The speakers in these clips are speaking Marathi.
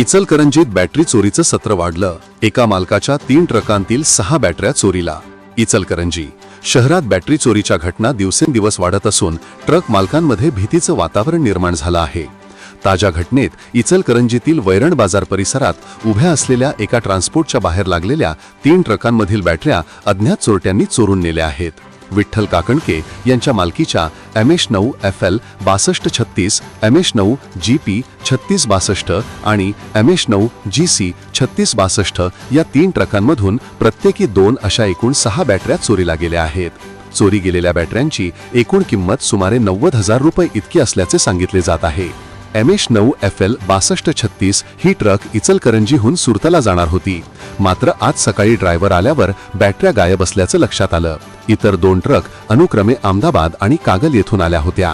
इचलकरंजीत बॅटरी चोरीचं सत्र वाढलं. एका मालकाच्या तीन ट्रकांतील सहा बॅटऱ्या चोरीला. इचलकरंजी शहरात बॅटरी चोरीच्या घटना दिवसेंदिवस वाढत असून ट्रक मालकांमध्ये भीतीचं वातावरण निर्माण झालं आहे. ताज्या घटनेत इचलकरंजीतील वैरण बाजार परिसरात उभ्या असलेल्या एका ट्रान्सपोर्टच्या बाहेर लागलेल्या तीन ट्रकांमधील बॅटऱ्या अज्ञात चोरट्यांनी चोरून नेल्या आहेत. विठ्ठल काकणके यांच्या मालकीच्या एम एच नऊ एफ एल बासष्ट छत्तीस एम एच नऊ जी पी छत्तीस बासष्ट आणि एम एच नऊ जी सी छत्तीस बासष्ट या तीन ट्रकांमधून प्रत्येकी दोन अशा एकूण सहा बॅटऱ्या चोरीला गेल्या आहेत. चोरी गेलेल्या बॅटऱ्यांची एकूण किंमत सुमारे नव्वद हजार रुपये इतकी असल्याचे सांगितले जात आहे. एम एच नऊ एफ एल बासष्ट छत्तीस ही ट्रक इचलकरंजीहून सुरतला जाणार होती. मात्र आज सकाळी ड्रायव्हर आल्यावर बॅटऱ्या गायब असल्याचं लक्षात आलं. इतर दोन ट्रक अनुक्रमे अहमदाबाद आणि कागल येथून आल्या होत्या.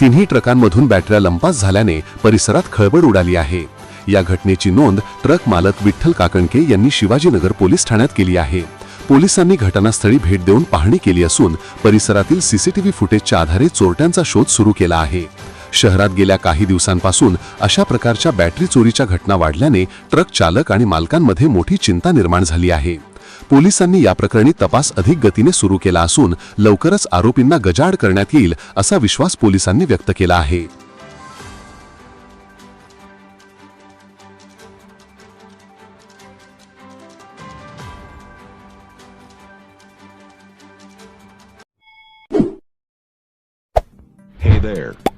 तिन्ही ट्रकांमधून बॅटऱ्या लंपास झाल्याने परिसरात खळबळ उडाली आहे. या घटनेची नोंद ट्रक मालक विठ्ठल काकणके यांनी शिवाजीनगर पोलीस ठाण्यात केली आहे. पोलिसांनी घटनास्थळी भेट देऊन पाहणी केली असून परिसरातील सीसीटीव्ही फुटेजच्या आधारे चोरट्यांचा शोध सुरू केला आहे. शहरात गेल्या काही दिवसांपासून अशा प्रकारच्या बॅटरी चोरीच्या घटना वाढल्याने ट्रक चालक आणि मालकांमध्ये मोठी चिंता निर्माण झाली आहे पोलिसांनी या प्रकरणी तपास अधिक गतीने सुरू केला असून लवकरच आरोपींना गजाड करण्यात येईल असा विश्वास पोलिसांनी व्यक्त केला आहे Hey there.